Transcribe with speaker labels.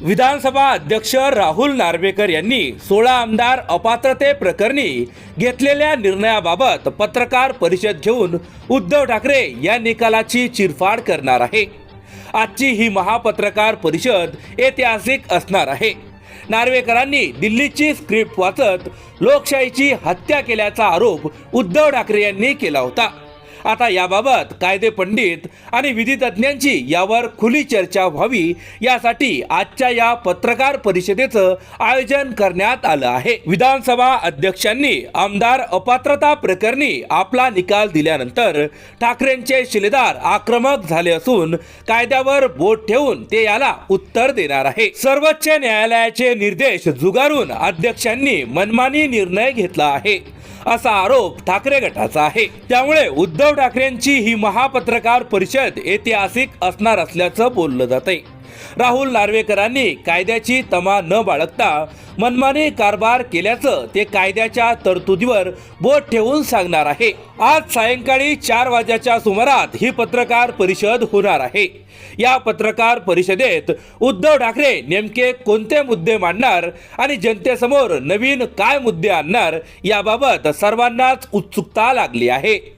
Speaker 1: विधानसभा अध्यक्ष राहुल नार्वेकर यांनी सोळा आमदार अपात्रते प्रकरणी घेतलेल्या निर्णयाबाबत पत्रकार परिषद घेऊन उद्धव ठाकरे या निकालाची चिरफाड करणार आहे. आजची ही महापत्रकार परिषद ऐतिहासिक असणार आहे. नार्वेकरांनी दिल्लीची स्क्रिप्ट वाचत लोकशाहीची हत्या केल्याचा आरोप उद्धव ठाकरे यांनी केला होता. आता याबाबत कायदे पंडित आणि विधितज्ञांची यावर खुली चर्चा व्हावी यासाठी आजच्या या पत्रकार परिषदेचं आयोजन करण्यात आलं आहे. विधानसभा अध्यक्षांनी आमदार अपात्रता प्रकरणी आपला निकाल दिल्यानंतर ठाकरेंचे शिलेदार आक्रमक झाले असून कायद्यावर बोट ठेवून ते याला उत्तर देणार आहे. सर्वोच्च न्यायालयाचे निर्देश जुगारून अध्यक्षांनी मनमानी निर्णय घेतला आहे. असा आरोप ठाकरे गटाचा आहे. त्यामुळे उद्धव ठाकरेंची ही महापत्रकार परिषद ऐतिहासिक असणार असल्याचं बोललं जात आहे राहुल नार्वेकरांनी कायद्याची तमा न बाळगता मनमानी कारभार केल्याचं ते कायद्याच्या तरतुदीवर बोट ठेवून सांगणार आहे. आज सायंकाळी चार वाजेच्या सुमारात ही पत्रकार परिषद होणार आहे. या पत्रकार परिषदेत उद्धव ठाकरे नेमके कोणते मुद्दे मांडणार आणि जनतेसमोर नवीन काय मुद्दे आणणार याबाबत सर्वांनाच उत्सुकता लागली आहे.